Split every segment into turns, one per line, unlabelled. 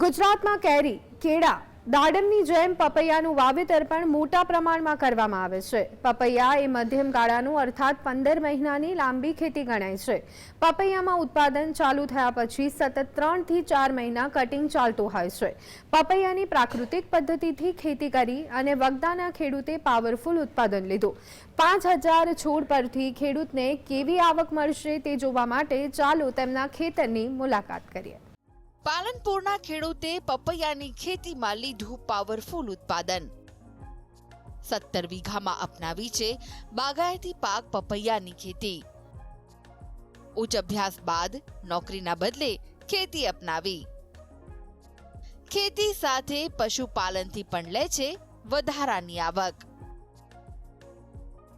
ગુજરાતમાં કેરી, કેળા, દાડમની જેમ પપૈયાનું વાવેતર પણ મોટા પ્રમાણમાં કરવામાં આવે છે. પપૈયા એ મધ્યમ ગાળાનું, અર્થાત પંદર મહિનાની લાંબી ખેતી ગણાય છે. પપૈયામાં ઉત્પાદન ચાલુ થયા પછી સતત ત્રણથી ચાર મહિના કટિંગ ચાલતું હોય છે. પપૈયાની પ્રાકૃતિક પદ્ધતિથી ખેતી કરી અને વગદાના ખેડૂતે પાવરફુલ ઉત્પાદન લીધું. પાંચ હજાર છોડ પરથી ખેડૂતને કેવી આવક મળશે તે જોવા માટે ચાલો તેમના ખેતરની મુલાકાત કરીએ.
પાલનપુરના ખેડૂતે પપૈયાની ખેતીમાં લીધું પાવરફુલ ઉત્પાદન. સત્તર વીઘામાં અપનાવી છે બાગાયતી પાક પપૈયાની ખેતી. ઉચ્ચ અભ્યાસ બાદ નોકરીના બદલે ખેતી અપનાવી. ખેતી સાથે પશુપાલનથી પણ લે છે વધારાની આવક.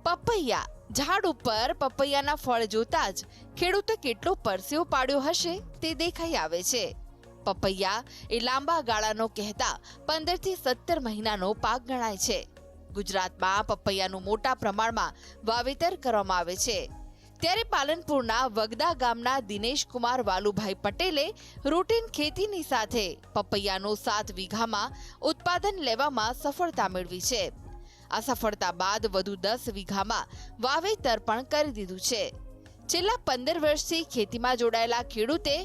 પપૈયા, ઝાડ ઉપર પપૈયાના ફળ જોતા જ ખેડૂતે કેટલો પરસેવો પાડ્યો હશે તે દેખાઈ આવે છે. પપૈયા એ લાંબા ગાળાનો કહેતા પંદરથી સત્તર મહિનાનો પાક ગણાય છે. ગુજરાતમાં પપૈયાનું મોટા પ્રમાણમાં વાવેતર કરવામાં આવે છે. ત્યારે પાલનપુરના વગદા ગામના દિનેશ કુમાર વાલુભાઈ પટેલે રૂટીન ખેતીની સાથે પપૈયાનું સાત વીઘામાં ઉત્પાદન લેવામાં સફળતા મેળવી છે. આ સફળતા બાદ વધુ દસ વીઘામાં વાવેતર પણ કરી દીધું છે. છેલ્લા પંદર વર્ષથી ખેતીમાં જોડાયેલા ખેડૂતે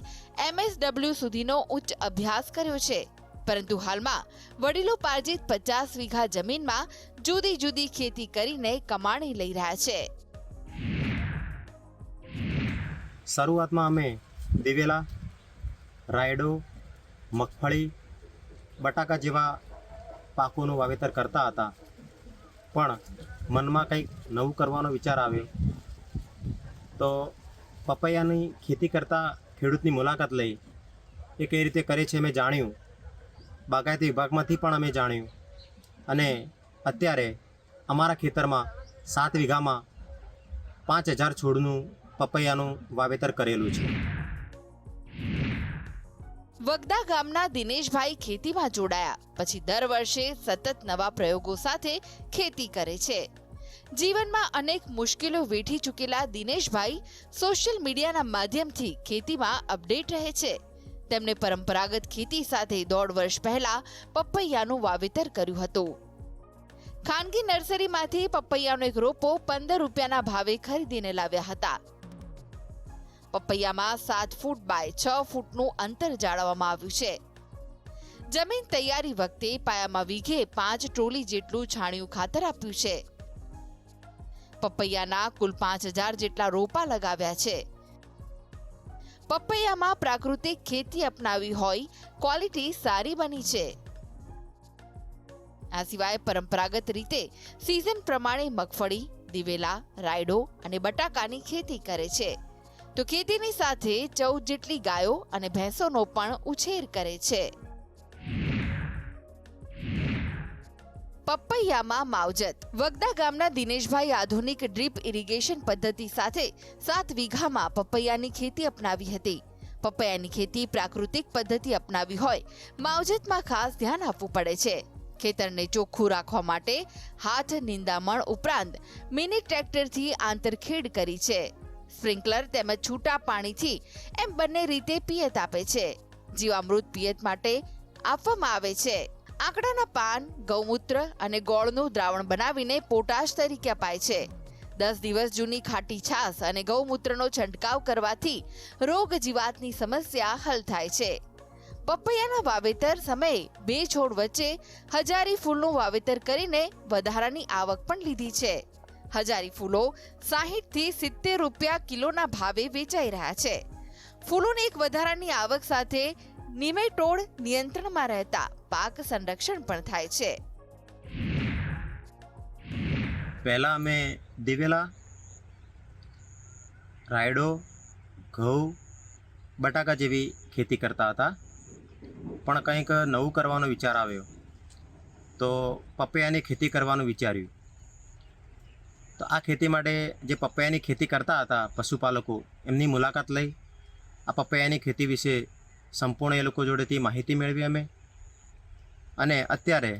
એમએસડબલ્યુ સુધીનો ઉચ્ચ અભ્યાસ કર્યો છે. પરંતુ હાલમાં વડીલો પાર્જિત પચાસ વીઘા જમીનમાં જુદી જુદી ખેતી કરીને કમાણી લઈ રહ્યા છે.
શરૂઆતમાં અમે દિવેલા, રાયડો, મગફળી, બટાકા જેવા પાકોનું વાવેતર કરતા હતા. પણ મનમાં કંઈક નવું કરવાનો વિચાર આવ્યો. તો પપૈયાની ખેતી કરતા ખેડૂતની મુલાકાત લઈ એ કઈ રીતે કરે છે મેં જાણ્યું. બાગાયતી વિભાગમાંથી પણ અમે જાણ્યું. અને અત્યારે અમારા ખેતરમાં સાત વીઘામાં પાંચ હજાર છોડનું પપૈયાનું વાવેતર કરેલું છે.
વગદા ગામના દિનેશભાઈ ખેતીમાં જોડાયા. પછી દર વર્ષે સતત નવા પ્રયોગો સાથે ખેતી કરે છે. જીવનમાં અનેક મુશ્કેલો વેઠી ચૂકેલા દિનેશભાઈ સોશિયલ મીડિયાના માધ્યમથી ખેતીમાં અપડેટ રહે છે. તેમણે પરંપરાગત ખેતી સાથે દોઢ વર્ષ પહેલા પપૈયાનું વાવેતર કર્યું હતું. ખાનગી નર્સરીમાંથી પપૈયાનો એક રોપો પંદર રૂપિયાના ભાવે ખરીદીને લાવ્યા હતા. પપૈયામાં સાત ફૂટ બાય છ ફૂટનું અંતર જાળવવામાં આવ્યું છે. જમીન તૈયારી વખતે પાયામાં વીઘે પાંચ ટ્રોલી જેટલું છાણિયું ખાતર આપ્યું છે. પપૈયાના કુલ પાંચ હજાર જેટલા રોપા લગાવ્યા છે. પપૈયામાં પ્રાકૃતિક ખેતી અપનાવી હોય, ક્વોલિટી સારી બની છે. આ સિવાય પરંપરાગત રીતે સિઝન પ્રમાણે મગફળી, દિવેલા, રાયડો અને બટાકાની ખેતી કરે છે. તો ખેતીની સાથે ચૌદ જેટલી ગાયો અને ભેંસોનો પણ ઉછેર કરે છે. પપૈયામાં માવજત. વગદા ગામના દિનેશભાઈ આધુનિક ડ્રીપ ઇરિગેશન પદ્ધતિ સાથે સાત વીઘામાં પપૈયાની ખેતી અપનાવી હતી. પપૈયાની ખેતી પ્રાકૃતિક પદ્ધતિ અપનાવી હોય, માવજતમાં ખાસ ધ્યાન આપવું પડે છે. ખેતરને ચોખ્ખું રાખવા માટે હાથ, નિંદામણ ઉપરાંત મિની ટ્રેક્ટરથી આંતરખેડ કરી છે. સ્પ્રિંકલર તેમજ છૂટા પાણીથી એમ બંને રીતે પિયત આપે છે. જીવામૃત પિયત માટે આપવામાં આવે છે. આંકડાના પાન, ગૌમૂત્ર અને ગોળનું દ્રાવણ બનાવીને પોટાશ તરીકે અપાય છે. દસ દિવસ જૂની ખાટી છાસ અને ગૌમૂત્રનો છંટકાવ કરવાથી રોગ જીવાતની સમસ્યા હલ થાય છે. પપૈયાના વાવેતર સમયે બે છોડ વચ્ચે હજારી ફૂલનું વાવેતર કરીને વધારાની આવક પણ લીધી છે. હજારી ફૂલો સાહીઠથી સિત્તેર રૂપિયા કિલોના ભાવે વેચાઈ રહ્યા છે. ફૂલોની એક વધારાની આવક સાથે નિમેટોડ નિયંત્રણમાં રહેતા પાક સંરક્ષણ પણ થાય છે.
પહેલાં અમે દિવેલા, રાયડો, ઘઉં, બટાકા જેવી ખેતી કરતા હતા. પણ કંઈક નવું કરવાનો વિચાર આવ્યો. તો પપૈયાની ખેતી કરવાનું વિચાર્યું. તો આ ખેતી માટે જે પપૈયાની ખેતી કરતા હતા પશુપાલકો, એમની મુલાકાત લઈ આ પપૈયાની ખેતી વિશે સંપૂર્ણ એ લોકો જોડેથી માહિતી મેળવી અમે. અને અત્યારે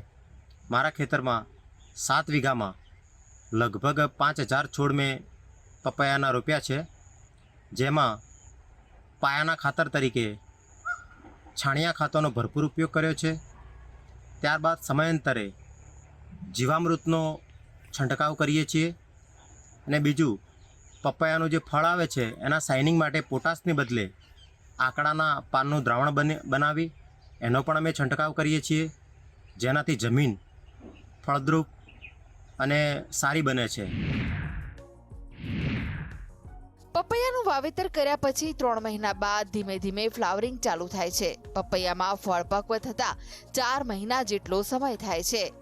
મારા ખેતરમાં સાત વીઘામાં લગભગ પાંચ હજાર છોડ મેં પપૈયાના રોપ્યા છે, જેમાં પાયાના ખાતર તરીકે છાણિયા ખાતરનો ભરપૂર ઉપયોગ કર્યો છે. ત્યારબાદ સમયાંતરે જીવામૃતનો છંટકાવ કરીએ છીએ અને બીજું, પપૈયાનું જે ફળ આવે છે, એના શાઇનિંગ માટે પોટાશને બદલે આંકડાના પાનનું દ્રાવણ બને, બનાવી, એનો પણ અમે છંટકાવ કરીએ છીએ. જેનાથી જમીન ફળદ્રુપ અને સારી બને છે.
પપૈયાનું વાવેતર કર્યા પછી ત્રણ મહિના બાદ ધીમે ધીમે ફ્લાવરિંગ ચાલુ થાય છે. પપૈયામાં ફળ પક્વ થતા ચાર મહિના જેટલો સમય થાય છે.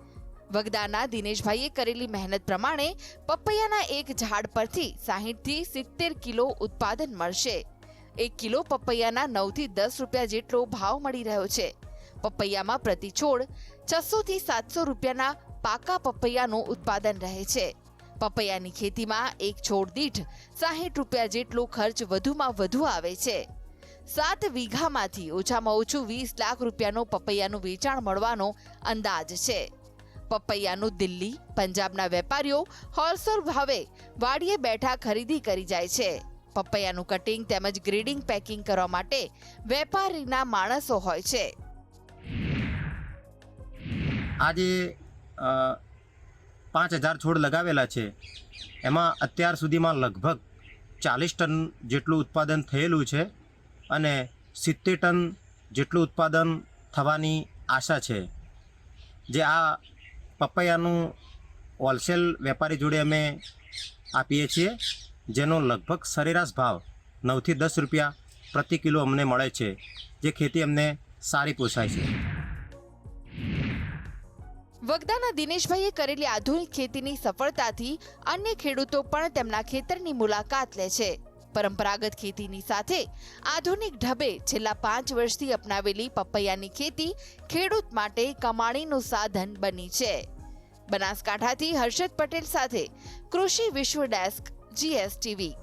વગદાના દિનેશભાઈએ કરેલી મહેનત પ્રમાણે પપૈયાના એક ઝાડ પરથી સાહીઠથી સિત્તેર કિલો ઉત્પાદન મળશે. એક કિલો પપૈયાના નવથી દસ રૂપિયા જેટલો ભાવ મળી રહ્યો છે. પપૈયામાં પ્રતિ છોડ છસોથી સાતસો રૂપિયાના પાકા પપૈયાનું ઉત્પાદન રહે છે. પપૈયાની ખેતીમાં એક છોડ દીઠ સાહીઠ રૂપિયા જેટલો ખર્ચ વધુમાં વધુ આવે છે. સાત વીઘામાંથી ઓછામાં ઓછું વીસ લાખ રૂપિયાનું પપૈયાનું વેચાણ મળવાનો અંદાજ છે. પપૈયાનું દિલ્હી, પંજાબના વેપારીઓ હોલસેલ ભાવે વાડીએ બેઠા ખરીદી કરી જાય છે. પપૈયાનું કટિંગ તેમજ ગ્રેડિંગ પેકિંગ કરવા માટે વેપારીના માણસો હોય છે.
આજે પાંચ હજાર છોડ લગાવેલા છે. એમાં અત્યાર સુધીમાં લગભગ ચાલીસ ટન જેટલું ઉત્પાદન થયેલું છે અને સિત્તેર ટન જેટલું ઉત્પાદન થવાની આશા છે. જે આ પપૈયાનું હોલસેલ વેપારી જોડે અમે આપીએ છીએ. જેનો લગભગ સરેરાશ ભાવ નવથી દસ રૂપિયા પ્રતિ કિલો અમને મળે છે, જે ખેતી અમને સારી પોસાય છે.
વગદાના દિનેશભાઈએ કરેલી આધુનિક ખેતીની સફળતાથી અન્ય ખેડૂતો પણ તેમના ખેતરની મુલાકાત લે છે. પરંપરાગત ખેતીની સાથે આધુનિક ઢબે છેલ્લા પાંચ વર્ષથી અપનાવેલી પપૈયાની ખેતી ખેડૂત માટે કમાણીનું સાધન બની છે. બનાસકાંઠાથી હર્ષદ પટેલ સાથે કૃષિ વિશ્વ ડેસ્ક GSTV.